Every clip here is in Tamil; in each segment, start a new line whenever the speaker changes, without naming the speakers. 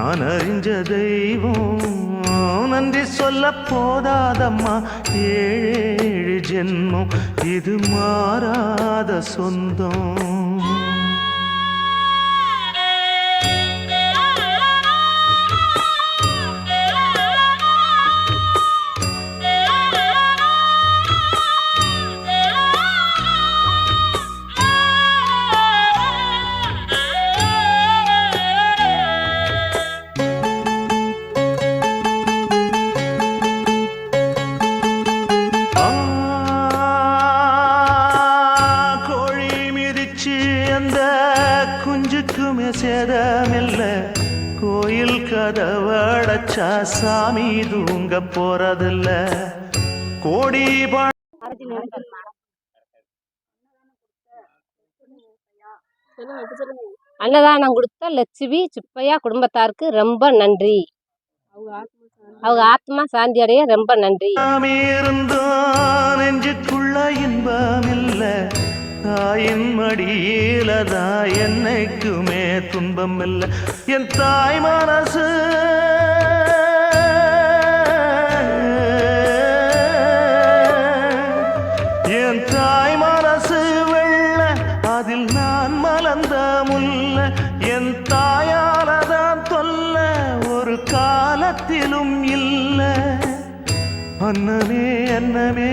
நான் அறிஞ்ச தெய்வம். நன்றி சொல்ல போதாதம்மா. ஏழேழு ஜென்மம். இது மாறாத சொந்தம். சேதமில்ல. கோயில் கதவடைச்சா சாமி தூங்க போறதில்ல. கோடி
அன்னதானம் கொடுத்த லட்சுமி சுப்பையா குடும்பத்தாருக்கு ரொம்ப நன்றி. அவங்க ஆத்மா சாந்தி அடைய ரொம்ப நன்றி.
இருந்தோம். நெஞ்சுக்குள்ள இன்பமில்ல. தாயின் மடியிலதா என்னைக்குமே துன்பம் இல்லை. என் தாய் மனசு. என் தாய் மனசு வெள்ள அதில் நான் மலர்ந்த முல்ல என் தாயாலதான் தொல்ல ஒரு காலத்திலும் இல்லை. அன்னமே அன்னமே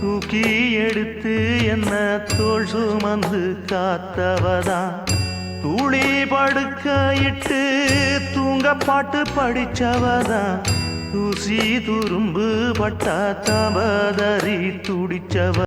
தூக்கி எடுத்து என்ன தோல் சுமந்து காத்தவதான். துளி படுக்க இட்டு தூங்க பாட்டு படிச்சவதான். தூசி துரும்பு பட்டா தபதறி துடிச்சவ